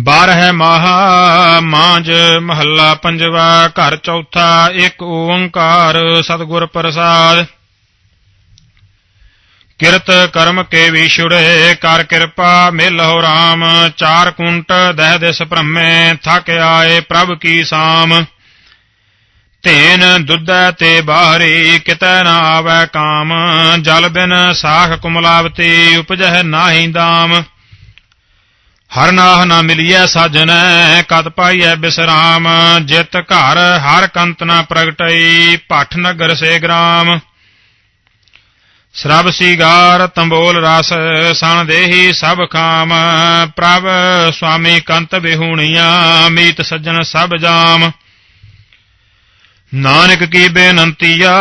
ਬਾਰਹ ਮਾਹਾ ਮਾਂਜ ਮਹੱਲਾ ਪੰਜਵਾ, ਘਰ ਚੌਥਾ, ਇੱਕ ਓੰਕਾਰ, ਸਤਿਗੁਰ ਪ੍ਰਸਾਦ। ਕਿਰਤ ਕਰਮ ਕੇ ਵਿਛੁੜੇ ਕਰ ਕਿਰਪਾ ਮਿਲਹੁ RAM ਚਾਰ ਕੁੰਟ ਦਹਿ ਦਿਸ ਭ੍ਰਮੇ, ਥਕ ਆਏ ਪ੍ਰਭ ਕੀ ਸਾਮ। ਧੇਨ ਦੁੱਧੈ ਤੇ ਬਾਹਰੀ, ਕਿਤੈ ਨਾ ਆਵੈ ਕਾਮ। ਜਲ ਬਿਨ ਸਾਖ ਕੁਮਲਾਵਤੀ, ਉਪਜਹਿ ਨਾਹੀ ਦਾਮ। ਹਰ ਨਾਹ ਨਾ ਮਿਲੀਐ ਸਾਜਨੈ ਕਤ ਪਾਈਐ ਬਿਸਰਾਮ, ਜਿਤ ਘਰ ਹਰ ਕੰਤ ਨਾ ਪ੍ਰਗਟਈ, ਭੱਠ ਨਗਰ ਸੇ ਗ੍ਰਾਮ। ਸਰਬ ਸੀਗਾਰ ਤੰਬੋਲ ਰਸ, ਸਣ ਦੇਹੀ ਸਭ ਖਾਮ, ਪ੍ਰਭ ਸੁਆਮੀ ਕੰਤ ਬਿਹੂਣੀਆਂ ਮੀਤ ਸੱਜਣ ਸਭ ਜਾਮ। ਨਾਨਕ ਕੀ ਬੇਨੰਤੀਆ,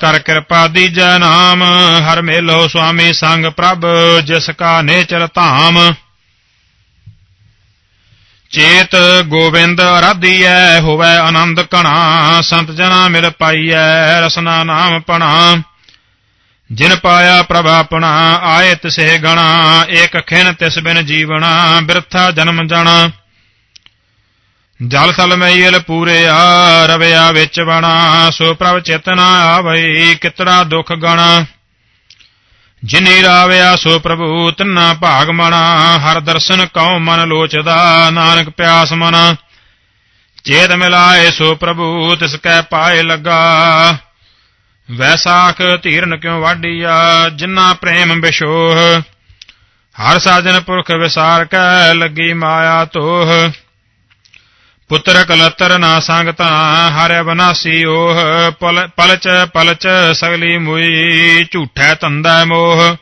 ਕਰ ਕਿਰਪਾ ਦੀਜੈ ਨਾਮ, ਹਰ ਮੇਲੋ ਸੁਆਮੀ ਸੰਗ ਪ੍ਰਭ, ਜਿਸ ਕਾ ਨੇਚਰ ਧਾਮ। ਚੇਤ ਗੋਬਿੰਦ ਅਰਾਧੀਐ, ਹੋਵੇ ਆਨੰਦ ਕਣਾ ਸੰਤ ਜਨਾ ਮਿਲ ਪਾਈਐ, ਰਸਨਾ ਨਾਮ ਪਣਾ। ਜਿਨ ਪਾਇਆ ਪ੍ਰਭ ਆਪਣਾ, ਆਏ ਤਿਸੇ ਗਣਾ, ਏਕ ਖਿਨ ਤਿਸ ਬਿਨ ਜੀਵਣਾ, ਬਿਰਥਾ ਜਨਮ ਜਾਣਾ। ਜਲ ਸਲ ਮੈਲ ਪੂਰਿਆ, ਰਵਿਆ ਵਿੱਚ ਬਣਾ ਸੋ ਪ੍ਰਭ ਚੇਤਨਾ ਆਵਈ, ਕਿਤੜਾ ਦੁਖ ਗਣਾ। ਜਿਨੀ ਰਾਵਿਆ ਸੋ ਪ੍ਰਭੂ ਤਨਾ ਭਾਗ ਮਣਾ ਹਰ ਦਰਸ਼ਨ ਕਉ ਮਨ ਲੋਚਦਾ, ਨਾਨਕ ਪਿਆਸ ਮਨਾ। ਚੇਤ ਮਿਲਾਏ ਸੋ ਪ੍ਰਭੂ ਤਿਸ ਕੈ ਪਾਏ ਲੱਗਾ। ਵੈਸਾਖ ਧੀਰਨ ਕਿਉ ਵਾਢੀਆ, ਜਿਨਾ ਪ੍ਰੇਮ ਬਿਸ਼ੋਹ। ਹਰ ਸਾਜਨ ਪੁਰਖ ਵਿਸਾਰ ਕੈ, ਲੱਗੀ ਮਾਇਆ ਤੋਹ। ਪੁੱਤਰ ਕਲਤਰ ਨਾ ਸੰਗਤਾ, ਹਰਿ ਬਨਾਸੀ ਓਹ ਪਲਚ ਪਲਚ ਸਗਲੀ ਮੁਈ, ਝੂਠੈ ਤੰਦਾ ਮੋਹ।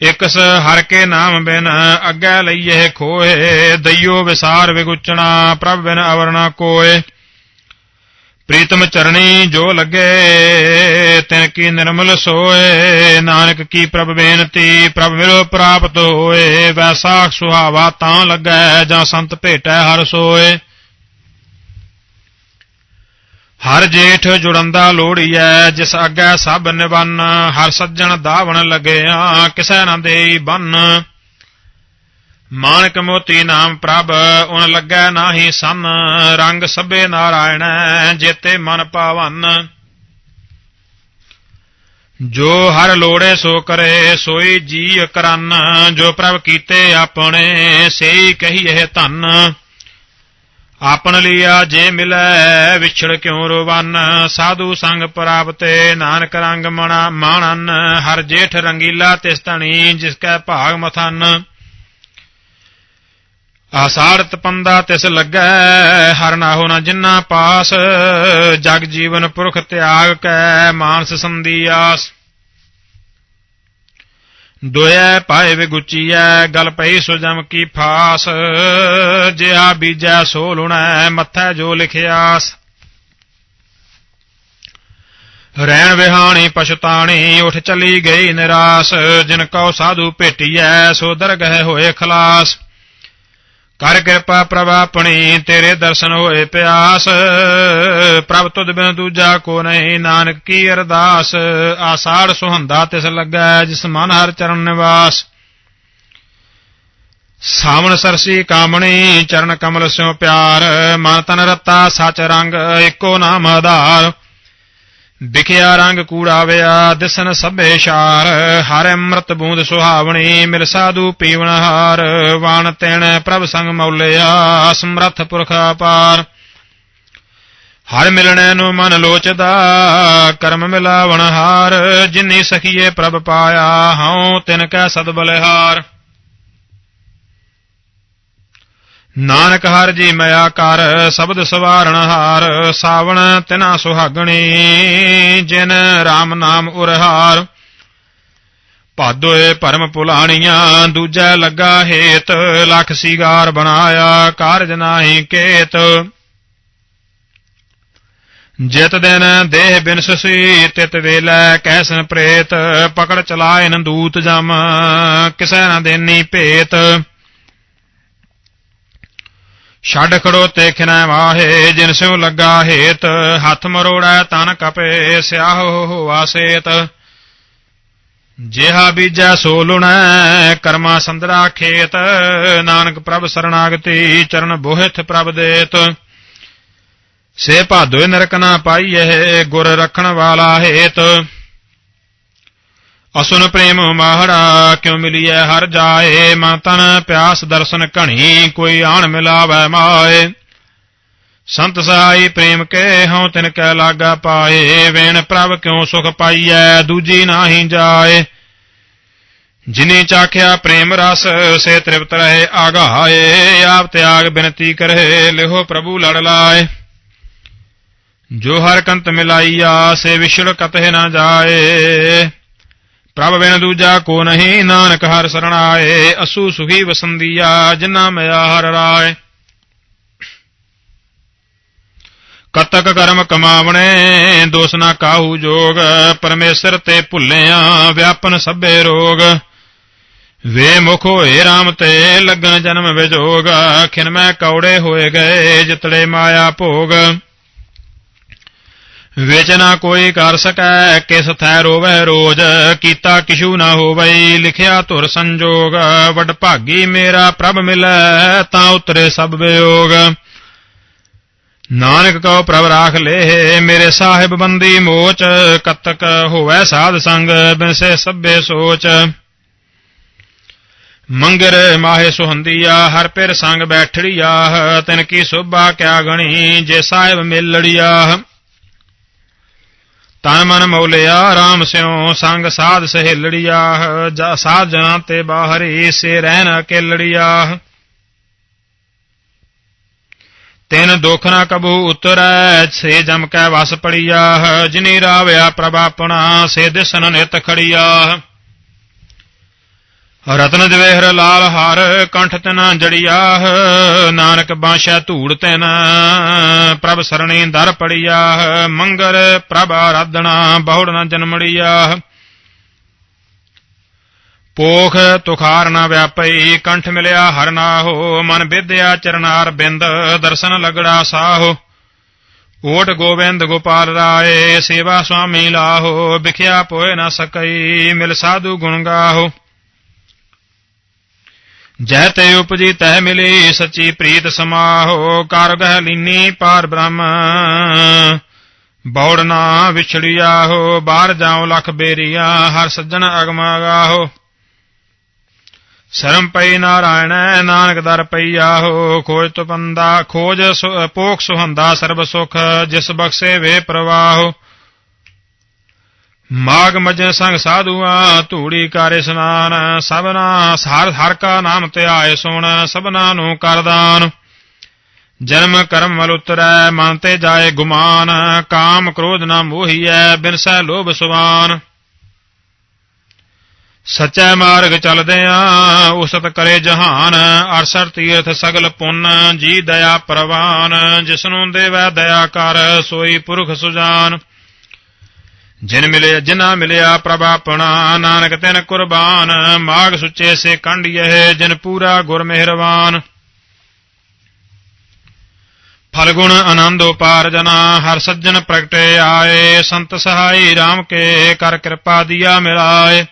ਇਕਸ ਹਰ ਕੇ ਨਾਮ ਬਿਨ ਅੱਗੇ ਲਈਏ ਖੋਏ, ਦਈਓ ਵਿਸਾਰ ਵਿਗੁਚਣਾ, ਪ੍ਰਭ ਬਿਨ ਅਵਰਣਾ ਕੋਏ। ਪ੍ਰੀਤਮ ਚਰਣੀ ਜੋ ਲੱਗੇ, ਤਿਨ ਕੀ ਨਿਰਮਲ ਸੋਏ, ਨਾਨਕ ਕੀ ਪ੍ਰਭ ਬੇਨਤੀ, ਪ੍ਰਭ ਮਿਲੋ ਪ੍ਰਾਪਤ ਹੋਏ ਵੈਸਾ ਸੁਹਾਵਾ ਤਾਂ ਲੱਗੈ, ਜਾਂ ਸੰਤ ਭੇਟੈ ਹਰ ਸੋਏ। ਹਰ ਜੇਠ ਜੁੜੰਦਾ ਲੋੜੀਐ, ਜਿਸ ਅੱਗੇ ਸਭ ਨਿਵੰਨ, ਹਰ ਸੱਜਣ ਦਾਵਣ ਲੱਗਿਆ, ਕਿਸੈ ਨਾ ਦੇਈ ਬੰਨ। ਮਾਨਕ ਮੋਤੀ ਨਾਮ ਪ੍ਰਭ, ਉਨ ਲੱਗੈ ਨਾਹੀ ਸੰਨ, ਰੰਗ ਸਭੇ ਨਾਰਾਇਣ, ਜੇਤੇ ਮਨ ਪਾਵਨ। ਜੋ ਹਰ ਲੋੜੇ ਸੋ ਕਰੇ, ਸੋਈ ਜੀ ਕਰਨ, ਜੋ ਪ੍ਰਭ ਕੀਤੇ ਆਪਣੇ, ਸੇਈ ਕਹੀਏ ਧੰਨ। ਆਪਣ ਲਿਆ ਜੇ ਮਿਲੈ, ਵਿਛੜ ਕਿਉ ਰੋਵਨ? ਸਾਧੂ ਸੰਗ ਪ੍ਰਾਪਤੇ, ਨਾਨਕ ਰੰਗ ਮਣਾ ਮਾਣਨ, ਹਰ ਜੇਠ ਰੰਗੀਲਾ ਤਿਸ ਧਣੀ, ਜਿਸ ਕੈ ਭਾਗ ਮਥਨ। ਆਸਾੜ ਤਪੰਦਾ ਤਿਸ ਲੱਗੈ, ਹਰ ਨਾਹੋ ਨਾ ਜਿਨਾ ਪਾਸ। ਜਗ ਜੀਵਨ ਪੁਰਖ ਤਿਆਗ ਕੈ, ਮਾਨਸ ਸੰਦੀ ਆਸ। ਦੋਇਐ ਪਾਏ ਵਿਗੁਚੀਐ, ਗਲ ਪਈ ਸੋ ਜਮ ਕੀ ਫਾਸ। ਜਿਹਾ ਬੀਜੈ ਸੋ ਲੁਣੈ, ਮੱਥੈ ਜੋ ਲਿਖਿਆਸ। ਰਹਿਣ ਵਿਹਾਣੀ ਪਛਤਾਣੀ, ਉਠ ਚਲੀ ਗਈ ਨਿਰਾਸ। ਜਿਨ ਕਉ ਸਾਧੂ ਭੇਟੀਐ, ਸੋ ਦਰਗਹਿ ਹੋਏ ਖਲਾਸ। ਕਰ ਕਿਰਪਾ ਪ੍ਰਭ ਆਪਣੀ, ਤੇਰੇ ਦਰਸ਼ਨ ਹੋਏ ਪਿਆਸ। ਪ੍ਰਭ ਤੁਧ ਬਿਨ ਦੂਜਾ ਕੋ ਨਹੀਂ, ਨਾਨਕ ਕੀ ਅਰਦਾਸ। ਆਸਾੜ ਸੁਹੰਦਾ ਤਿਸ ਲੱਗੈ, ਜਿਸ ਮਨ ਹਰ ਚਰਨ ਨਿਵਾਸ। ਸਾਵਣ ਸਰਸੀ ਕਾਮਣੀ, ਚਰਨ ਕਮਲ ਸਿਉ ਪਿਆਰ। ਮਨ ਤਨ ਰਤਾ ਸਚ ਰੰਗ ਏਕੋ ਨਾਮ ਆਧਾਰ। ਵਿਖਿਆ ਰੰਗ ਕੂੜਾਵਿਆ, ਦਿਸਨ ਸਭੇ ਸ਼ਾਰ, ਹਰ ਅੰਮ੍ਰਿਤ ਬੂੰਦ ਸੁਹਾਵਣੀ, ਮਿਲ ਸਾਧੂ ਪੀਵਨ ਹਾਰ, ਵਾਣ ਤੈਣ ਪ੍ਰਭ ਸੰਗ ਮੌਲਿਆ, ਸਮਰੱਥ ਪੁਰਖ ਅਪਾਰ। ਹਰ ਮਿਲਣੈ ਨੂੰ ਮਨ ਲੋਚਦਾ, ਕਰਮ ਮਿਲਾਵਣ ਹਾਰ, ਜਿਨੀ ਸਖੀਏ ਪ੍ਰਭ ਪਾਇਆ, ਹਉ ਤਿਨ ਕੈ ਸਦ ਬਲਿਹਾਰ। ਨਾਨਕ ਹਰ ਜੀ ਮਇਆ ਕਰ, ਸ਼ਬਦ ਸਵਾਰਣ ਹਾਰ, ਸਾਵਣ ਤਿਨਾ ਸੁਹਾਗਣੀ, ਜਿਨ RAM ਨਾਮ ਉਰਹਾਰ। ਭਾਦੋਏ ਭਰਮ ਭੁਲਾਣੀਆਂ ਦੂਜੈ ਲੱਗਾ ਹੇਤ, ਲਖ ਸਿਗਾਰ ਬਣਾਇਆ, ਕਾਰਜ ਨਾਹੀ ਕੇਤ। ਜਿਤ ਦਿਨ ਦੇਹ ਬਿਨਸਸੀ ਤਿਤ ਵੇਲੇ ਕੈਸਨ ਪ੍ਰੇਤ, ਪਕੜ ਚਲਾਇਨ ਦੂਤ ਜਮ, ਕਿਸੈ ਨਾ ਦੇਨੀ ਭੇਤ। ਛੱਡ ਖੜੋਤੇ ਖਿਨੈ ਵਾਹੇ, ਜਿਨ ਸਿਉ ਲੱਗਾ ਹੇਤ, ਹੱਥ ਮਰੋੜੈ ਤਨ ਕਪੇ, ਸਿਆਹ ਹੋਵਾ ਸੇਤ। ਜਿਹਾ ਬੀਜੈ ਸੋ ਲੁਣੈ, ਕਰਮਾ ਸੰਦਰਾ ਖੇਤ, ਨਾਨਕ ਪ੍ਰਭ ਸਰਣਾਗਤੀ ਚਰਨ ਬੋਹਿਥ ਪ੍ਰਭ ਦੇਤ। ਸੇ ਭਾਦੋਏ ਨਰਕ ਨਾ ਪਾਈਐ, ਗੁਰ ਰਖਣ ਵਾਲਾ ਹੇਤ। ਅਸੁਨ ਪ੍ਰੇਮ ਮਾਹੜਾ, ਕਿਉ ਮਿਲਿਐ ਹਰ ਜਾਏ? ਮਨ ਤਨ ਪਿਆਸ ਦਰਸ਼ਨ ਘਣੀ, ਕੋਈ ਆਣ ਮਿਲਾਵੈ ਮਾਏ। ਸੰਤ ਸਹਾਈ ਪ੍ਰੇਮ ਕੇ ਹਉ ਤਿਨ ਕੈ ਲਾਗਾ ਪਾਏ। ਵੇਣ ਪ੍ਰਭ ਕਿਉ ਸੁਖ ਪਾਈਐ, ਦੂਜੀ ਨਾਹੀ ਜਾਏ। ਜਿਨੇ ਚਾਖਿਆ ਪ੍ਰੇਮ ਰਸ, ਸੇ ਤ੍ਰਿਪਤ ਰਹੇ ਆਗਾਏ। ਆਪ ਤਿਆਗ ਬਿਨਤੀ ਕਰੇ, ਲਿਹੋ ਪ੍ਰਭੂ ਲੜ ਲਾਏ। ਜੋ ਹਰ ਕੰਤ ਮਿਲਾਈਆ, ਸੇ ਵਿਛੜ ਕਤਹਿ ਨਾ ਜਾਏ। ਪ੍ਰਭ ਬਿਨ ਦੂਜਾ ਕੋ ਨਹੀਂ, ਨਾਨਕ ਹਰ ਸਰਣਾਏ ਅਸੂ ਸੁਖੀ ਵਸੰਦੀਆ ਜਿਨਾ ਮਿਆ ਹਰ ਰਾਏ। ਕਤਕ ਕਰਮ ਕਮਾਵਣੇ, ਦੋਸ ਨਾ ਕਾਹੂ ਜੋਗ, ਪਰਮੇਸ਼ਰ ਤੇ ਭੁੱਲਿਆ ਵਿਆਪਨ ਸਭੇ ਰੋਗ। ਵੇ ਮੁਖ ਹੋਏ RAM ਤੇ, ਲੱਗਨ ਜਨਮ ਵਿਜੋਗ, ਖਿਨ ਮੈਂ ਕੌੜੇ ਹੋਏ ਗਏ, ਜਿਤੜੇ ਮਾਇਆ ਭੋਗ। ਵਿੱਚ ਨਾ ਕੋਈ ਕਰ ਸਕੈ, ਕਿਸ ਥੈ ਰੋਵੈ ਰੋਜ, ਕੀਤਾ ਕਿਛੂ ਨਾ ਹੋਵਈ, ਲਿਖਿਆ ਧੁਰ ਸੰਜੋਗ, ਵਡ ਭਾਗੀ ਮੇਰਾ ਪ੍ਰਭ ਮਿਲੈ, ਤਾਂ ਉਤਰੇ ਸਭ ਵਿਯੋਗ। ਨਾਨਕ ਕਉ ਪ੍ਰਭ ਰਾਖ ਲੇ, ਮੇਰੇ ਸਾਹਿਬ ਬੰਦੀ ਮੋਚ, ਕਤਕ ਹੋਵੈ ਸਾਧ ਸੰਗ, ਬਿਨਸੇ ਸਭੇ ਸੋਚ। ਮੰਗਰ ਮਾਹੇ ਸੁਹੰਦੀਆ, ਹਰ ਪਿਰ ਸੰਗ ਬੈਠੜੀਆ, ਤਿਨ ਕੀ ਸੋਭਾ ਕਿਆ ਗਣੀ, ਜੇ ਸਾਹਿਬ ਮਿਲੜੀਆ। ਤਨ ਮਨ ਮੌਲਿਆ RAM ਸਿਉ, ਸੰਗ ਸਾਧ ਸਹੇਲੜੀਆ, ਜਾ ਸਾਧ ਜਨਾਂ ਤੇ ਬਾਹਰੀ ਸੇ ਰਹਿਣ ਅਕੇਲੜੀਆ। ਤਿਨ ਦੁਖ ਨਾ ਕਬੂ ਉਤਰੈ ਸੇ ਜਮ ਕੈ ਵਸ ਪੜੀਆ, ਜਿਨੀ ਰਾਵਿਆ ਪ੍ਰਭ ਆਪਣਾ, ਸੇ ਦਿਸਨ ਨਿਤ ਖੜੀਆ। ਰਤਨ ਦਵੇਹਰ ਲਾਲ ਹਾਰ, ਕੰਠ ਤਨਾ ਜੜੀਆ ਨਾਨਕ ਬਾਸ਼ਾ ਧੂੜ ਤੈਨ ਪ੍ਰਭ ਸਰਣੀ ਦਰ ਪੜੀਆ ਮੰਗਰ ਪ੍ਰਭ ਆਰਾਧਣਾ ਬਹੁੜ ਨਾ ਜਨਮੜੀਆ ਪੋਖ ਤੁਖਾਰ ਨਾ ਵਿਆਪਈ, ਕੰਠ ਮਿਲਿਆ ਹਰ ਨਾਹੋ, ਮਨ ਵਿਦਿਆ ਚਰਨਾਰ ਬਿੰਦ, ਦਰਸ਼ਨ ਲਗੜਾ ਸਾਹੋ। ਓਟ ਗੋਬਿੰਦ ਗੋਪਾਲ ਰਾਏ, ਸੇਵਾ ਸੁਆਮੀ ਲਾਹੋ, ਵਿਖਿਆ ਪੋਏ ਨਾ ਸਕਈ, ਮਿਲ ਸਾਧੂ ਗੁਣ ਗਾਹੋ। ਜੈ ਤੇ ਉਪਜੀ ਤਹਿ ਮਿਲੀ ਸੱਚੀ ਪ੍ਰੀਤ ਸਮਾਹੋ ਕਰ ਗਹਿ ਲੀਨੀ ਪਾਰ ਬ੍ਰਹਮ। ਬੌੜ ਨਾ ਵਿਛੜਿਆ ਹੋ ਬਾਹਰ ਜਾਉ ਲਖ ਬੇਰੀਆ, ਹਰ ਸੱਜਣ ਅਗਮਾ ਗਾਹੋ ਸ਼ਰਮ ਪਈ ਨਾਰਾਇਣ, ਨਾਨਕ ਦਰ ਪਈਆ ਹੋ ਖੋਜ ਤੁਪੰਦਾ ਖੋਜ ਪੋਖ ਸੁਹੰਦਾ ਸਰਬ ਸੁਖ, ਜਿਸ ਬਖਸ਼ੇ ਵੇ ਪ੍ਰਵਾਹੋ। ਮਾਗ ਮਜਨ ਸੰਗ ਸਾਧੂਆਂ, ਧੂੜੀ ਕਰੇ ਇਸਨਾਨ ਸਭਨਾ ਹਰ ਹਰ ਕਾ ਨਾਮ ਧਿਆਏ ਸੁਣ, ਸਭਨਾ ਨੂੰ ਕਰਦਾਨ ਜਨਮ ਕਰਮ ਮਲ ਉਤਰੈ, ਮਨ ਤੇ ਜਾਏ ਗੁਮਾਨ, ਕਾਮ ਕ੍ਰੋਧ ਨਾ ਮੋਹੀਐ ਬਿਨਸੈ ਲੋਭ ਸੁਵਾਨ ਸਚੈ ਮਾਰਗ ਚਲਦੇ ਆ ਉਸਤ ਕਰੇ ਜਹਾਨ, ਅਰਸਰ ਤੀਰਥ ਸਗਲ ਪੁੰਨ, ਜੀ ਦਇਆ ਪ੍ਰਵਾਨ, ਜਿਸਨੂੰ ਦੇਵੈ ਦਇਆ ਕਰ, ਸੋਈ ਪੁਰਖ ਸੁਜਾਨ। ਜਿਨ ਮਿਲਿਆ ਜਿਨਾ ਮਿਲਿਆ ਪ੍ਰਭ ਆਪਣਾ, ਨਾਨਕ ਤਿਨ ਕੁਰਬਾਨ, ਮਾਗ ਸੁੱਚੇ ਸੇ ਕੰਢਿਏ ਜਿਨ ਪੂਰਾ ਗੁਰ ਮਿਹਰਬਾਨ। ਫਲਗੁਣ ਆਨੰਦ ਉਪਾਰ ਜਨਾ, ਹਰ ਸੱਜਣ ਪ੍ਰਗਟੇ ਆਏ, ਸੰਤ ਸਹਾਈ RAM ਕੇ ਕਰ ਕਿਰਪਾ ਦਿਆ ਮਿਲਾਏ।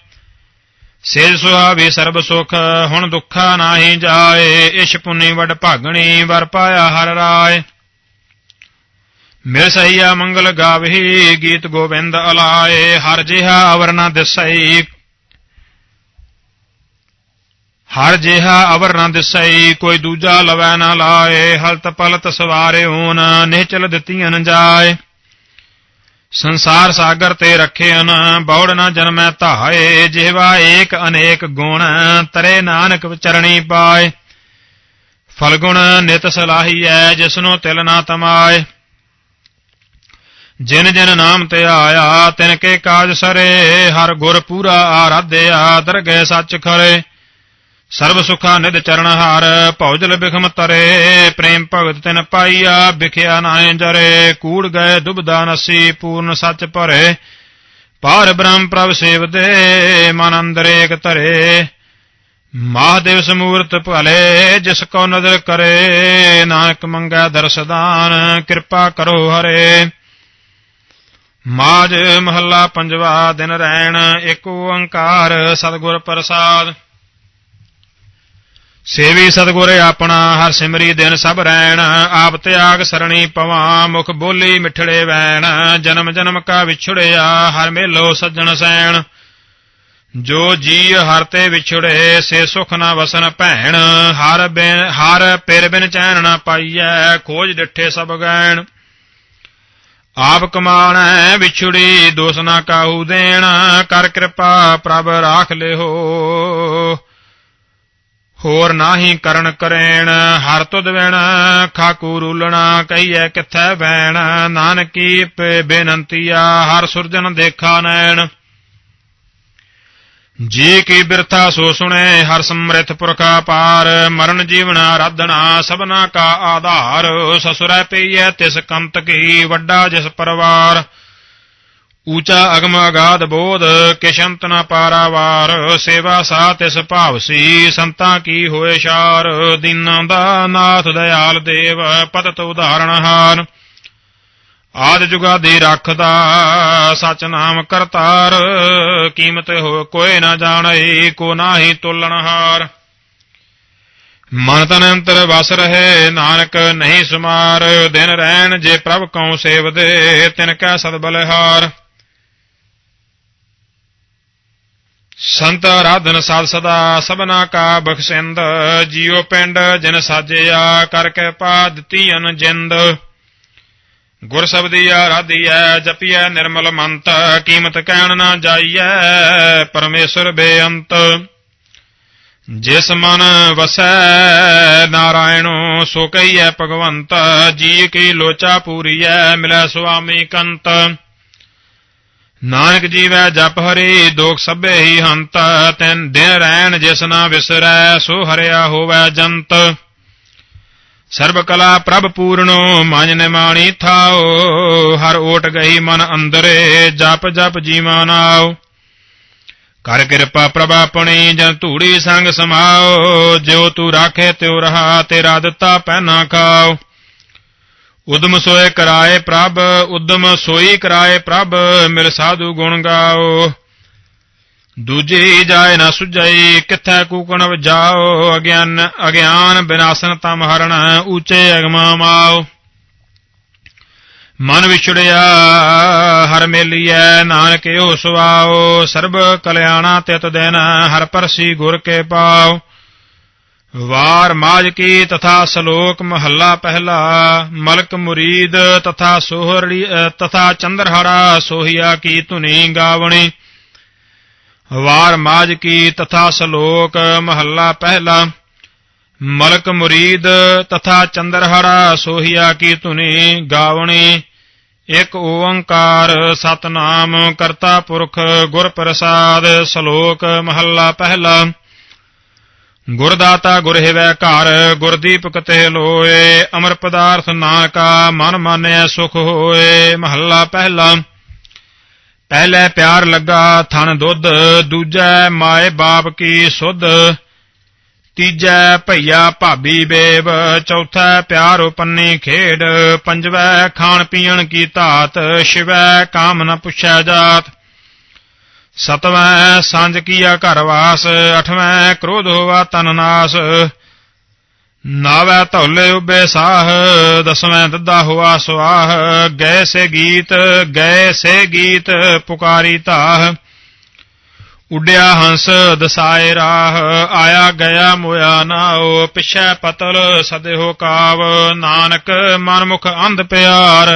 ਸੇਜ ਸੁਹਾਵੇ ਸਰਬ ਸੁਖ, ਹੁਣ ਦੁੱਖਾ ਨਾਹੀ ਜਾਏ ਇਸ਼ ਪੁੰਨੀ ਵਡ ਭਾਗਣੀ, ਵਰ ਪਾਇਆ ਹਰ ਰਾਏ। ਮਿਲ ਸਹੀਆ ਮੰਗਲ ਗਾਵਹੀ, ਗੀਤ ਗੋਬਿੰਦ ਅਲਾਏ, ਹਰ ਜਿਹਾ ਅਵਰ ਨਾ ਦਿਸਈ। ਹਰ ਜਿਹਾ ਅਵਰ ਨਾ ਦਿਸਈ, ਕੋਈ ਦੂਜਾ ਲਵੈ ਨਾ ਲਾਏ, ਹਲਤ ਪਲਤ ਸਵਾਰੇ ਹੋਨ ਨਿਹਚਲ ਦਿੱਤੀਆਂ ਜਾਏ। ਸੰਸਾਰ ਸਾਗਰ ਤੇ ਰਖਿਆਨ ਬੌੜ ਨਾ ਜਨਮੈ ਧਾਏ, ਜਿਹਵਾ ਏਕ ਅਨੇਕ ਗੁਣ, ਤਰੇ ਨਾਨਕ ਵਿਚਰਣੀ ਪਾਏ। ਫਲਗੁਣ ਨਿਤ ਸਲਾਹੀਐ, ਜਿਸਨੂੰ ਤਿਲ ਨਾ ਤਮਾਏ। ਜਿਨ ਜਿਨ ਨਾਮ ਤੇ ਆਇਆ, ਤਿਨ ਕੇ ਕਾਜ ਸਰੇ, ਹਰ ਗੁਰ ਪੂਰਾ ਆਰਾਧਿਆ, ਦਰਗਹਿ ਸੱਚ ਖਰੇ। ਸਰਬ ਸੁਖਾ ਨਿਦ ਚਰਨ ਹਾਰ ਭੌਜਲ ਬਿਖਮ ਤਰੇ, ਪ੍ਰੇਮ ਭਗਤ ਤਿਨ ਪਾਈਆ, ਵਿਖਿਆ ਨਾਏ ਜਰੇ। ਕੂੜ ਗਏ ਦੁਬਦਾ ਨਸੀ, ਪੂਰਨ ਸੱਚ ਭਰੇ। ਪਾਰ ਬ੍ਰਹਮ ਪ੍ਰਭ ਸੇਵਦੇ ਮਨ ਅੰਦਰ ਏਕ ਧਰੇ। ਮਹਾਦੇਵ ਸਮੂਰਤ ਭਲੇ, ਜਿਸ ਕੋ ਨਦਰ ਕਰੇ, ਨਾਨਕ ਮੰਗੈ ਦਰਸਦਾਨ ਕਿਰਪਾ ਕਰੋ ਹਰੇ। ਮਾਜ ਮਹੱਲਾ ਪੰਜਵਾ ਦਿਨ ਰੈਣ ਏਕ ਓੰਕਾਰ ਸਤਿਗੁਰ ਪ੍ਰਸਾਦ। ਸੇਵੀ ਸਤਿਗੁਰ ਆਪਣਾ, ਹਰ ਸਿਮਰੀ ਦਿਨ ਸਭ ਰੈਣ, ਆਪ ਤਿਆਗ ਸਰਣੀ ਪਵਾਂ, ਮੁਖ ਬੋਲੀ ਮਿਠੜੇ ਵੈਣ, ਜਨਮ ਜਨਮ ਕਾ ਵਿਛੜਿਆ, ਹਰ ਮੇਲੋ ਸੱਜਣ ਸੈਣ। ਜੋ ਜੀ ਹਰ ਤੇ ਵਿਛੜੇ, ਸੇ ਸੁਖ ਨਾ ਵਸਨ ਭੈਣ, ਹਰ ਬਿਨ ਹਰ ਪਿਰ ਬਿਨ ਚੈਨ ਨਾ ਪਾਈਐ, ਖੋਜ ਡਿਠੇ ਸਭ ਗੈਣ। ਆਪ ਕਮਾਣੈ ਵਿਛੜੀ ਦੋਸ ਨਾ ਕਾਹੂ ਦੇਣ, ਕਰ ਕਿਰਪਾ ਪ੍ਰਭ ਰਾਖ ਲਿਓ। ਹੋਰ ਨਾਹੀ ਕਰਨ ਕਰੇਣ, ਹਰ ਤੁਧ ਵੈਣ, ਖਾਕੂ ਰੂਲਣਾ, ਕਹੀਐ ਕਿੱਥੈ ਵੈਣ। ਨਾਨਕੀ ਬੇਨੰਤੀਆ, ਹਰ ਸੁਰਜਨ ਦੇਖਾ ਨੈਣ। ਜੀ ਕੀ ਬਿਰਥਾ ਸੋ ਸੁਣੇ, ਹਰ ਸਮ੍ਰਿਤ ਪੁਰਖਾ ਪਾਰ ਮਰਨ ਜੀਵਨਾ ਆਰਾਧਨਾ, ਸਭਨਾ ਕਾ ਆਧਾਰ, ਸਸੁਰੈ ਪਈਐ ਤਿਸ ਕੰਤ ਕੀ, ਵੱਡਾ ਜਿਸ ਪਰਵਾਰ। ਊਚਾ ਅਗਮ ਅਗਾਧ ਬੋਧ, ਕਿਸ਼ੰਤ ਨ ਪਾਰਾਵਾਰ, ਸੇਵਾ ਸਾ ਤਿਸ ਭਾਵਸੀ ਸੰਤਾਂ ਕੀ ਹੋਏ ਸ਼ਾਰ। ਦੀਨਾਂ ਦਾ ਨਾਥ ਦਇਆਲ ਦੇਵ, ਪਤਤ ਉਦਾਹਰਣ ਹਾਰ। ਆਦ ਜੁਗਾ ਦੇ ਰੱਖਦਾ ਸਚ ਨਾਮ ਕਰਤਾਰ। ਕੀਮਤ ਹੋ ਕੋਈ ਨਾ ਜਾਣੈ, ਕੋ ਨਾਹੀ ਤੋਲਣ ਮਨ ਤਨ ਅੰਤਰ ਵਸ ਰਹੇ, ਨਾਨਕ ਨਹੀਂ ਸੁਮਾਰ। ਦਿਨ ਰਹਿਣ ਜੇ ਪ੍ਰਭ ਕਉ ਸੇਵਦੇ ਤਿਨ ਕੈ ਸਦ ਬਲਿਹਾਰ। ਸੰਤ ਆਰਾਧਨ ਸਾਧ ਸਦਾ, ਸਭਨਾ ਕਾ ਬਖਸ਼ਿੰਦ। ਜੀਉ ਪਿੰਡ ਜਿਨ ਸਾਜਿਆ, ਕਰ ਕੇ ਪਾ ਦਿੱਤੀ ਅਨ ਜਿੰਦ ਗੁਰ ਸਬਦੀ ਆਰਾਧੀਐ ਜਪੀਐ ਨਿਰਮਲ ਮੰਤ, ਕੀਮਤ ਕਹਿਣ ਨਾ ਜਾਈਐ, ਪਰਮੇਸ਼ਰ ਬੇਅੰਤ। ਜਿਸ ਮਨ ਵਸੈ ਨਾਰਾਇਣੋ, ਸੋ ਕਹੀਐ ਭਗਵੰਤ, ਜੀ ਕੀ ਲੋਚਾ ਪੂਰੀਐ, ਮਿਲੈ ਸੁਆਮੀ ਕੰਤ। ਨਾਨਕ ਜੀਵੈ ਜਪ ਹਰੀ, ਦੋਖ ਸਭੇ ਹੀ ਹੰਤ, ਤੈਨ ਦਿਨ ਰਹਿਣ ਜਿਸ ਨਾ ਵਿਸਰੈ, ਸੋ ਹਰਿਆ ਹੋਵੈ ਜੰਤ। ਸਰਬ ਕਲਾ ਪ੍ਰਭ ਪੂਰਨੋ, ਮਨ ਨਿਮਾਣੀ ਥਾਓ, ਹਰ ਓਟ ਗਈ ਮਨ ਅੰਦਰੇ, ਜਪ ਜਪ ਜੀਵਾ ਨਾਉ। ਕਰ ਕਿਰਪਾ ਪ੍ਰਭ ਆਪਣੀ, ਜਨ ਧੂੜੀ ਸੰਗ ਸਮਾਓ, ਜਿਉ ਤੂੰ ਰਾਖੇ ਤਿਉ ਰਹਾ, ਤੇਰਾ ਦਿੱਤਾ ਪਹਿਨਾ ਖਾਓ। ਉਦਮ ਸੋਏ ਕਰਾਏ ਪ੍ਰਭ, ਉਦਮ ਸੋਈ ਕਰਾਏ ਪ੍ਰਭ, ਮਿਲ ਸਾਧੂ ਗੁਣ ਗਾਓ। ਦੂਜੀ ਜਾਏ ਨਾ ਸੁਝਈ, ਕਿੱਥੈ ਕੂਕਣ ਵਜਾਓ, ਅਗਿਆਨ ਅਗਿਆਨ ਬਿਨਾਸਨ ਤਮ ਹਰਣ ਉੱਚੇ ਅਗਮਾ ਮਾਓ ਮਨ ਵਿਛੜਿਆ, ਹਰ ਮੇਲੀਐ, ਨਾਨਕ ਇਹੋ ਸੁਆਓ। ਸਰਬ ਕਲਿਆਣਾ ਤਿਤ ਦਿਨ, ਹਰ ਪਰਸੀ ਗੁਰ ਕੇ ਪਾਓ। ਵਾਰ ਮਾਜ ਕੀ, ਤਥਾ ਸ਼ਲੋਕ ਮਹੱਲਾ ਪਹਿਲਾ। ਮਲਕ ਮੁਰੀਦ, ਤਥਾ ਸੋਹਰੀ ਤਥਾ ਚੰਦਰਹੜਾ, ਸੋਹੀਆ ਕੀ ਧੁਨੀ ਗਾਵਣੀ। ਵਾਰ ਮਾਜ ਕੀ ਤਥਾ ਸ਼ਲੋਕ ਮਹੱਲਾ ਪਹਿਲਾ। ਮਲਕ ਮੁਰੀਦ ਤਥਾ ਚੰਦਰਹੜਾ ਸੋਹੀਆ ਕੀ ਧੁਨੀ ਗਾਵਣੀ। ਇਕ ਓੰਕਾਰ ਸਤਨਾਮ ਕਰਤਾ ਪੁਰਖ ਗੁਰ ਪ੍ਰਸਾਦ ਸ਼ਲੋਕ ਮਹੱਲਾ ਪਹਿਲਾ। ਗੁਰਦਾਤਾ ਗੁਰ ਹਿਵੈ ਘਰ, ਗੁਰਦੀਪਕ ਤੇ ਲੋਏ, ਅਮਰ ਪਦਾਰਥ ਨਾਨਕਾ ਮਨ ਮਾਨਿਆ ਸੁਖ ਹੋਏ, ਮਹੱਲਾ ਪਹਿਲਾ। ਪਹਿਲੇ ਪਿਆਰ ਲੱਗਾ ਥਣ ਦੁੱਧ, ਦੂਜੈ ਮਾਏ ਬਾਪ ਕੀ ਸੁਧ, ਤੀਜੈ ਭਈਆ ਭਾਬੀ ਬੇਬ ਚੌਥਾ ਪਿਆਰ ਉਪੰਨੀ ਖੇਡ, ਪੰਜਵੈ ਖਾਣ ਪੀਣ ਕੀ ਧਾਤ, ਛਿਵੈ ਕਾਮ ਨ ਪੁੱਛੈ ਜਾਤ, ਸਤਵੈ ਸੰਜ ਕੀਆ ਘਰ ਵਾਸ, ਅਠਵੈ ਕ੍ਰੋਧ ਹੋਵਾ ਤਨ ਨਾਸ ਨਾਵੈ ਧੌਲੇ ਉਬੇ ਸਾਹ, ਦਸਵੇਂ ਦੱਦਾ ਹੋਆ ਸਵਾਹ ਗਏ ਸੇ ਗੀਤ, ਗਏ ਸੇ ਗੀਤ, ਪੁਕਾਰੀ ਧਾਹ। ਉੱਡਿਆ ਹੰਸ, ਦਸਾਏ ਰਾਹ, ਆਇਆ ਗਿਆ ਮੋਇਆ ਨਾਉ, ਪਿਛੈ ਪਤਲ ਸਦਿਓ ਕਾਵ, ਨਾਨਕ ਮਨਮੁਖ ਅੰਧ ਪਿਆਰ।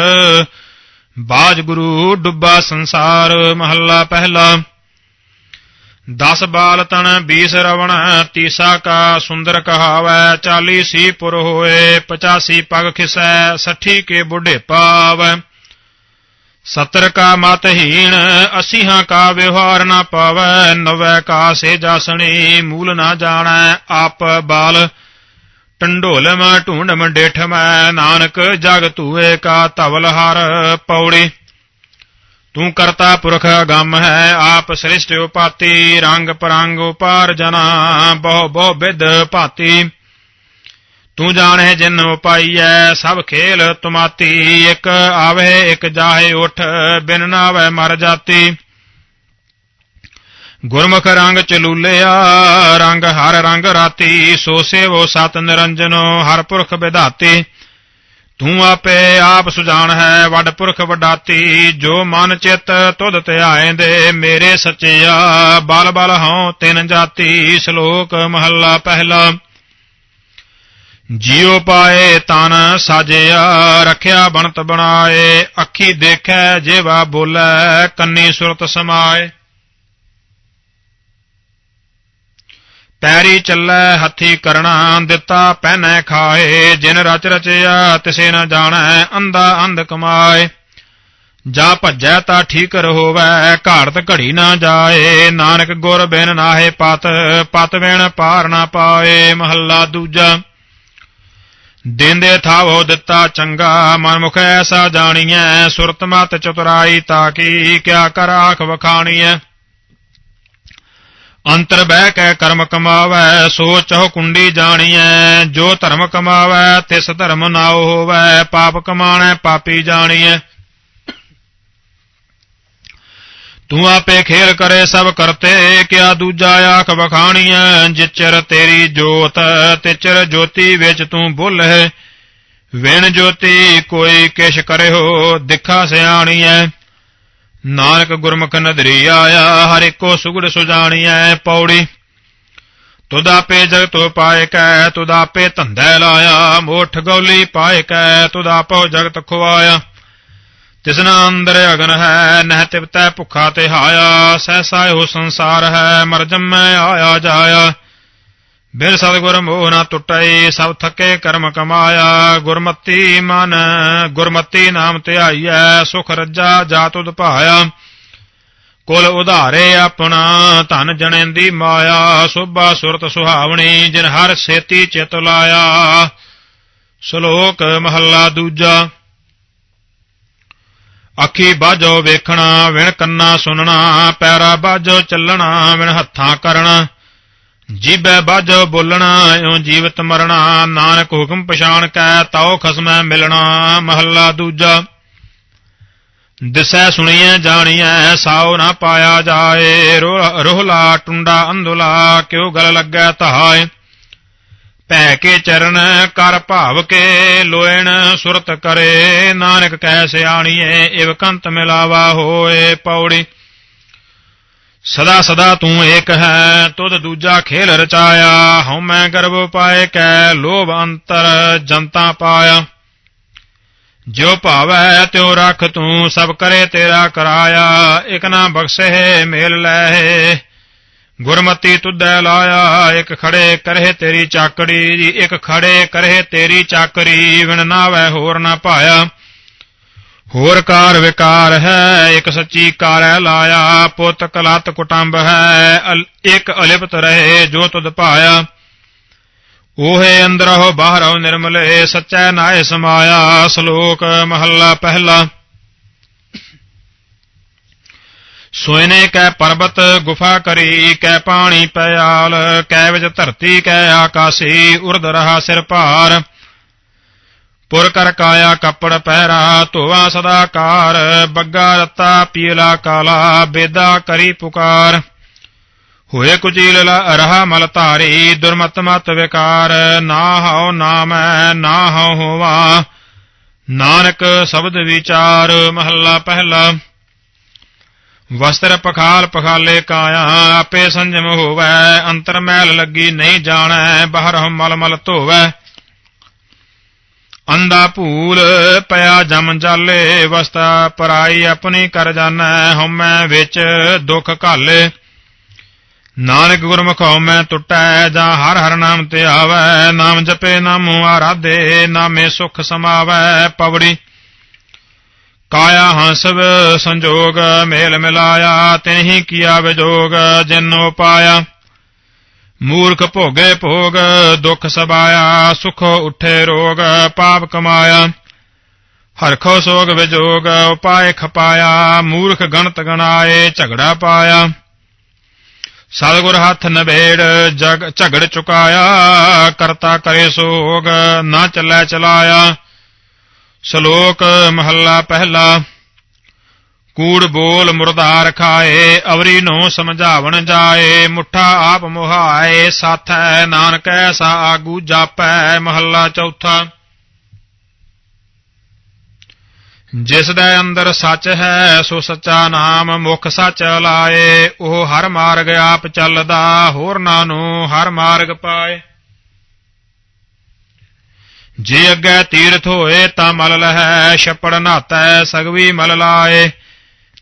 ਬਾਜ ਗੁਰੂ ਡੁੱਬਾ ਸੰਸਾਰ, ਮਹੱਲਾ ਪਹਿਲਾ। ਦਸ ਬਾਲ ਤਨ 20 ਰਵਣ, ਤੀਸਾ ਕਾ ਸੁੰਦਰ ਕਹਾਵੈ, ਚਾਲੀ ਸੀ ਪੁਰ ਹੋਏ 85 ਪਗ ਖਿਸੈ 60 ਕੇ ਬੁੱਢੇ ਪਾਵੈ। 70 ਕਾ ਮਤਹੀਣ 80 ਕਾ ਵਿਵਹਾਰ ਨਾ ਪਾਵੈ 90 ਕਾ ਸੇ ਜਾਸਣੀ, ਮੂਲ ਨਾ ਜਾਣੈ ਆਪ ਬਾਲ। ਟੰਡੋਲਮ ਮੈਂ ਢੂੰਡ ਨਾਨਕ ਜਗ ਧੂਏ ਕਾ ਧਵਲ ਹਰ ਪੌੜੀ। ਤੂੰ ਕਰਤਾ ਪੁਰਖ ਗੰਮ ਹੈ, ਆਪ ਸ੍ਰਿਸ਼ਟ ਉਪਾਤੀ, ਰੰਗ ਪਰੰਗ ਉਪਾਰ ਜਨਾ, ਬਹੁ ਬਹੁ ਵਿਦ ਭਾਤੀ। ਤੂੰ ਜਾਣੈ ਜਿਨ ਉਪਾਈਐ, ਸਭ ਖੇਲ ਤੁਮਾਤੀ। ਇੱਕ ਆਵੇ ਇੱਕ ਜਾਹੇ, ਉਠ, ਬਿਨ ਨਾਵੇ ਮਰ ਜਾਤੀ। ਗੁਰਮੁਖ ਰੰਗ ਚਲੂਲਿਆ, ਰੰਗ ਹਰ ਰੰਗ ਰਾਤੀ। ਸੋ ਸੇਵੋ ਸਤ ਨਿਰੰਜਨੋ, ਹਰ ਪੁਰਖ ਵਿਧਾਤੀ। ਤੂੰ ਆਪੇ ਆਪ ਸੁਜਾਨ ਹੈ, ਵੱਡ ਪੁਰਖ ਵਡਾਤੀ, ਜੋ ਮਨ ਚਿਤ ਤੁਧ ਧਿਆਏਂਦੇ ਮੇਰੇ ਸੱਚਿਆ ਬਲ ਬਲ ਹਉ ਤਿਨ ਜਾਤੀ, ਸ਼ਲੋਕ ਮਹੱਲਾ ਪਹਿਲਾ। ਜਿਉ ਪਾਏ ਤਨ ਸਾਜਿਆ, ਰਖਿਆ ਬਣਤ ਬਣਾਏ, ਅੱਖੀ ਦੇਖੈ, ਜੇਵਾ ਬੋਲੇ, ਕੰਨੀ ਸੁਰਤ ਸਮਾਏ। ਪੈਰੀ ਚੱਲੈ ਹੱਥੀ ਕਰਣਾ, ਦਿੱਤਾ ਪਹਿਨੈ ਖਾਏ, ਜਿਨ ਰਚ ਰਚਿਆ ਤਿਸੇ ਨ ਜਾਣੈ, ਅੰਧਾ ਅੰਧ ਕਮਾਏ। ਜਾ ਭੱਜੈ ਤਾ ਠੀਕ ਰਹੋਵੈ ਘਾੜਤ ਘੜੀ ਨਾ ਜਾਏ, ਨਾਨਕ ਗੁਰ ਬਿਨ ਨਾਹੇ ਪਤ ਪਤ ਬਿਨ ਪਾਰ ਨਾ ਪਾਏ, ਮਹੱਲਾ ਦੂਜਾ। ਦੇਂਦੇ ਥਾਵੋ ਦਿੱਤਾ ਚੰਗਾ ਮਨ ਮੁਖ ਐਸਾ ਜਾਣੀਐ ਸੁਰਤ ਮਤ ਚਤੁਰਾਈ ਤਾਕੀ ਕਿਆ ਕਰ ਆਖ ਵਖਾਣੀਐ। ਅੰਤਰ ਬਹਿ ਕੇ ਕਰਮ ਕਮਾਵੈ, ਸੋ ਚਹੁ ਕੁੰਡੀ ਜਾਣੀਐ, ਜੋ ਧਰਮ ਕਮਾਵੈ, ਤਿਸ ਧਰਮ ਨਾਉ ਹੋਵੈ, ਪਾਪ ਕਮਾਣੈ, ਪਾਪੀ ਜਾਣੀਐ। ਤੂੰ ਆਪੇ ਖੇਲ ਕਰੇ ਸਭ ਕਰਤੇ, ਕਿਆ ਦੂਜਾ ਆਖ ਵਖਾਣੀਐ, ਜਿਚਰ ਤੇਰੀ ਜੋਤ, ਤਿਚਰ ਜੋਤੀ ਵਿੱਚ ਤੂੰ ਬੁੱਲਹਿ ਵਿਣ ਜੋਤੀ ਕੋਈ ਕਿਛ ਕਰਿਓ ਦਿਖਾ ਸਿਆਣੀਐ। ਨਾਨਕ ਗੁਰਮੁਖ ਨਦਰੀ ਆਇਆ, ਹਰ ਇੱਕੋ ਸੁਗੜ ਸੁਜਾਣੀਐ ਪੌੜੀ। ਤੁਧ ਆਪੇ ਜਗਤ ਪਾਏ ਕੈ, ਤੁਧ ਆਪੇ ਧੰਦੇ ਲਾਇਆ, ਮੋਠ ਗੌਲੀ ਪਾਏ ਕੈ, ਤੁਧ ਆਪੋ ਜਗਤ ਖੁਆਇਆ। ਤਿਸਨਾ ਅੰਦਰ ਅਗਨ ਹੈ, ਨਹਿ ਤਿਪਤੈ ਭੁਖਾ ਤੇ ਹਾਇਆ ਸਹਿਸਾ ਹੋ ਸੰਸਾਰ ਹੈ, ਮਰ ਜੰਮੈ ਆਇਆ ਜਾਇਆ। ਬਿਨ ਸਤਿਗੁਰ ਮੋਹ ਨਾ ਟੁੱਟਈ, ਸਭ ਥੱਕੇ ਕਰਮ ਕਮਾਇਆ। ਗੁਰਮਤੀ ਮਨ, ਗੁਰਮਤੀ ਨਾਮ ਧਿਆਈਐ, ਸੁਖ ਰੱਜਾ ਜਾਤ ਤੁਧ ਕੁਲ ਉਧਾਰੇ ਆਪਣਾ, ਧਨ ਜਣੇਂਦੀ ਮਾਇਆ। ਸੁਭਾ ਸੁਰਤ ਸੁਹਾਵਣੀ, ਜਿਨ ਹਰ ਸੇਤੀ ਚਿਤ ਲਾਇਆ। ਸ਼ਲੋਕ ਮਹੱਲਾ ਦੂਜਾ। ਅੱਖੀ ਬਾਝੋ ਵੇਖਣਾ, ਵਿਣ ਕੰਨਾ ਸੁਣਨਾ, ਪੈਰਾ ਬਾਝੋ ਚੱਲਣਾ, ਵਿਣ ਹੱਥਾਂ ਕਰਨਾ। ਜੀਬੈ ਬਾਝੋ ਬੋਲਣਾ, ਇਉ ਜੀਵਤ ਮਰਣਾ, ਨਾਨਕ ਹੁਕਮ ਪਛਾਣ ਕੈ, ਤਾਉ ਖਸਮੈ ਮਿਲਣਾ, ਮਹੱਲਾ ਦੂਜਾ। ਦਿਸੈ ਸੁਣੀਐ, ਜਾਣੀਐ, ਸਾਉ ਨਾ ਪਾਇਆ ਜਾਏ ਰੋਹਲਾ ਟੁੰਡਾ ਅੰਧੁਲਾ ਕਿਉ ਗਲ ਲੱਗੈ ਧਾਏ ਭੈ ਕੇ ਚਰਨ, ਕਰ ਭਾਵ ਕੇ ਲੋਇਣ, ਸੁਰਤ ਕਰੇ, ਨਾਨਕ ਕਹਿ ਸਿਆਣੀਏ, ਇਵ ਕੰਤ ਮਿਲਾਵਾ ਹੋਏ ਪੌੜੀ। ਸਦਾ ਸਦਾ ਤੂੰ ਏਕ ਹੈ, ਤੁਧ ਦੂਜਾ ਖੇਲ ਰਚਾਇਆ। ਹਉ ਮੈਂ ਗਰਭ ਪਾਏ ਕੈ, ਲੋਭ ਅੰਤਰ ਜਨਤਾ ਪਾਇਆ। ਜੋ ਭਾਵੈ ਤਿਉ ਰਖ ਤੂੰ, ਸਭ ਕਰੇ ਤੇਰਾ ਕਰਾਇਆ। ਇਕ ਨਾ ਬਖਸ਼ੇ, ਮੇਲ ਲੈ। ਗੁਰਮਤੀ ਤੁਧੈ ਲਾਇਆ, ਇਕ ਖੜੇ ਕਰਹਿ ਤੇਰੀ ਚਾਕੜੀ। ਜੀ ਖੜੇ ਕਰਹਿ ਤੇਰੀ ਚਾਕਰੀ ਵਿਣ ਨਾਵੈ ਹੋਰ ਨਾ ਪਾਇਆ। ਹੋਰ ਕਾਰ ਵਿਕਾਰ ਹੈ, ਇੱਕ ਸੱਚੀ ਕਾਰੈ ਲਾਇਆ, ਪੁੱਤ ਕਲਤ ਕੁਟੰਬ ਹੈ ਇੱਕ ਅਲਿਪਤ ਰਹੇ ਜੋ ਤੁਧ ਪਾਇਆ। ਉਹੇ ਅੰਦਰੋ ਬਾਹਰੋ ਨਿਰਮਲੇ, ਸਚੈ ਨਾਏ ਸਮਾਇਆ, ਸ਼ਲੋਕ ਮਹੱਲਾ ਪਹਿਲਾ। ਸੋਇਨੇ ਕੈ ਪਰਬਤ ਗੁਫਾ ਕਰੀ ਕੈ ਪਾਣੀ ਪਿਆਲ ਕੈ ਵਿਚ ਧਰਤੀ ਕੈ ਆਕਾਸੀ, ਉਰਦ ਰਹਾ ਸਿਰ ਭਾਰ। ਪੁਰ ਕਰ ਕਾਇਆ ਕੱਪੜ ਪਹਿਰਾ ਧੋਵਾ ਸਦਾ ਕਾਰ, ਬੱਗਾ ਰਤਾ ਪੀਲਾ ਕਾਲਾ, ਬੇਦਾ ਕਰੀ ਪੁਕਾਰ। ਹੋਏ ਕੁਚੀਲ ਰਹਾ ਮਲ ਧਾਰੀ, ਦੁਰਮਤ ਮਤ ਵਿਕਾਰ। ਨਾ ਹਉ ਨਾਮੈ, ਨਾ ਹਉ ਹੋਵਾ। ਨਾਨਕ ਸ਼ਬਦ ਵਿਚਾਰ, ਮਹੱਲਾ ਪਹਿਲਾ। ਵਸਤਰ ਪਖਾਲ ਪਖਾਲੇ ਕਾਇਆ, ਆਪੇ ਸੰਜਮ ਹੋਵੈ। ਅੰਤਰ ਮੈਲ ਲੱਗੀ ਨਹੀਂ ਜਾਣੈ, ਬਾਹਰ ਮਲ ਮਲ ਧੋਵੈ। ਅੰਦਾ ਭੂਲ ਪਿਆ ਜਮ ਜਾਲੇ, ਵਸਤਾ ਪਰਾਈ ਆਪਣੀ ਕਰ ਜਾਣੈ ਹਉਮੈ ਵਿੱਚ ਦੁੱਖ ਘਾਲੇ। ਨਾਨਕ ਗੁਰਮੁਖ ਹਉਮੈ ਟੁੱਟੈ, ਜਾਂ ਹਰ ਹਰ ਨਾਮ ਤੇ ਆਵੈ, ਨਾਮ ਜਪੇ, ਨਾਮੋ ਆਰਾਧੇ, ਨਾਮੇ ਸੁਖ ਸਮਾਵੈ, ਪਵੜੀ। ਕਾਇਆ ਹੰਸਵ ਸੰਜੋਗ, ਮੇਲ ਮਿਲਾਇਆ ਤਿਨਹੀ ਕੀਆ ਵਿਜੋਗ, ਜਿਨੋ ਪਾਇਆ। ਮੂਰਖ ਭੋਗੇ ਭੋਗ, ਦੁਖ ਸਬਾਇਆ, ਸੁਖ ਉਠੇ ਰੋਗ, ਪਾਪ ਕਮਾਇਆ। ਹਰਖੋ ਸੋਗ ਵਿਜੋਗ, ਉਪਾਏ ਖਪਾਇਆ, ਮੂਰਖ ਗਣਤ ਗਣਾਏ, ਝਗੜਾ ਪਾਇਆ। ਸਤਿਗੁਰ ਹੱਥ ਨਵੇੜ ਜਗ ਝਗੜ ਚੁਕਾਇਆ, ਕਰਤਾ ਕਰੇ ਸੋਗ, ਨਾ ਚੱਲੈ ਚਲਾਇਆ। ਸ਼ਲੋਕ ਮਹੱਲਾ ਪਹਿਲਾ। ਕੂੜ ਬੋਲ ਮੁਰਦਾਰ ਖਾਏ ਅਵਰੀ ਨੂੰ ਸਮਝਾਵਣ ਜਾਏ, ਮੁੱਠਾ ਆਪ ਮੁਹਾਏ, ਸਾਥੈ ਨਾਨਕ ਸਾ ਆਗੂ ਜਾਪੈ, ਮਹੱਲਾ ਚੌਥਾ। ਜਿਸ ਦੇ ਅੰਦਰ ਸੱਚ ਹੈ, ਸੋ ਸੱਚਾ ਨਾਮ ਮੁਖ ਸੱਚ ਲਾਏ, ਉਹ ਹਰ ਮਾਰਗ ਆਪ ਚੱਲਦਾ ਹੋਰਨਾਂ ਨੂੰ ਹਰ ਮਾਰਗ ਪਾਏ। ਜੇ ਅੱਗੇ ਤੀਰਥ ਹੋਏ ਤਾਂ ਮਲ ਲਹੈ, ਛੱਪੜ ਨਾਤੈ ਸਗਵੀ ਮਲ ਲਾਏ।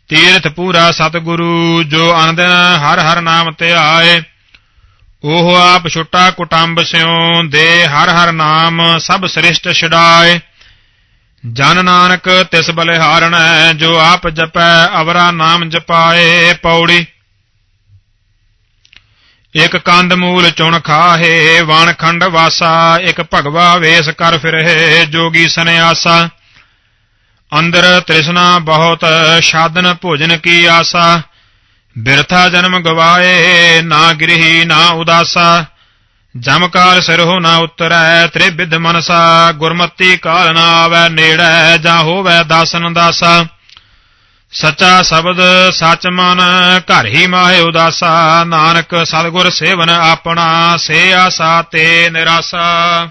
ਤੀਰਥ ਪੂਰਾ ਸਤਿਗੁਰੂ, ਜੋ ਅਨੰਦਨ ਹਰ ਹਰ ਨਾਮ ਧਿਆਏ ਉਹ ਆਪ ਛੁੱਟਾ ਕੁਟੰਬ ਸਿਉ ਦੇ ਹਰ ਹਰ ਨਾਮ ਸਭ ਸ੍ਰਿਸ਼ਟ ਛਡਾਏ। ਜਨ ਨਾਨਕ ਤਿਸ ਬਲਿਹਾਰਣੈ ਜੋ ਆਪ ਜਪੈ, ਅਵਰਾ ਨਾਮ ਜਪਾਏ, ਪੌੜੀ। ਇਕ ਕੰਦ ਮੂਲ ਚੁਣ ਖਾਹੇ, ਵਣ ਖੰਡ ਵਾਸਾ, ਇਕ ਭਗਵਾ ਵੇਸ ਕਰ ਫਿਰਹਿ, ਜੋਗੀ ਸੰਿਆਸਾ ਅੰਦਰ ਤ੍ਰਿਸ਼ਨਾ ਬਹੁਤ, ਸਾਧਨ ਭੋਜਨ ਕੀ ਆਸਾ? ਬਿਰਥਾ ਜਨਮ ਗਵਾਏ, ਨਾ ਗ੍ਰਹੀ, ਨਾ ਉਦਾਸਾ। ਜਮਕਾਲ ਸਿਰਹੁ ਨਾ ਉਤਰੈ ਤ੍ਰਿਵਿਧ ਮਨਸਾ। ਗੁਰਮਤੀ ਕਾਲ ਨਾ ਆਵੈ ਨੇੜੈ, ਜਾਂ ਹੋਵੈ ਦਾਸਨ ਦਾਸਾ। ਸਚਾ ਸ਼ਬਦ ਸਚ ਮਨ, ਘਰ ਹੀ ਮਾਹਿ ਉਦਾਸਾ। ਨਾਨਕ ਸਤਿਗੁਰ ਸੇਵਨ ਆਪਣਾ, ਸੇ ਆਸਾ ਤੇ ਨਿਰਾਸਾ।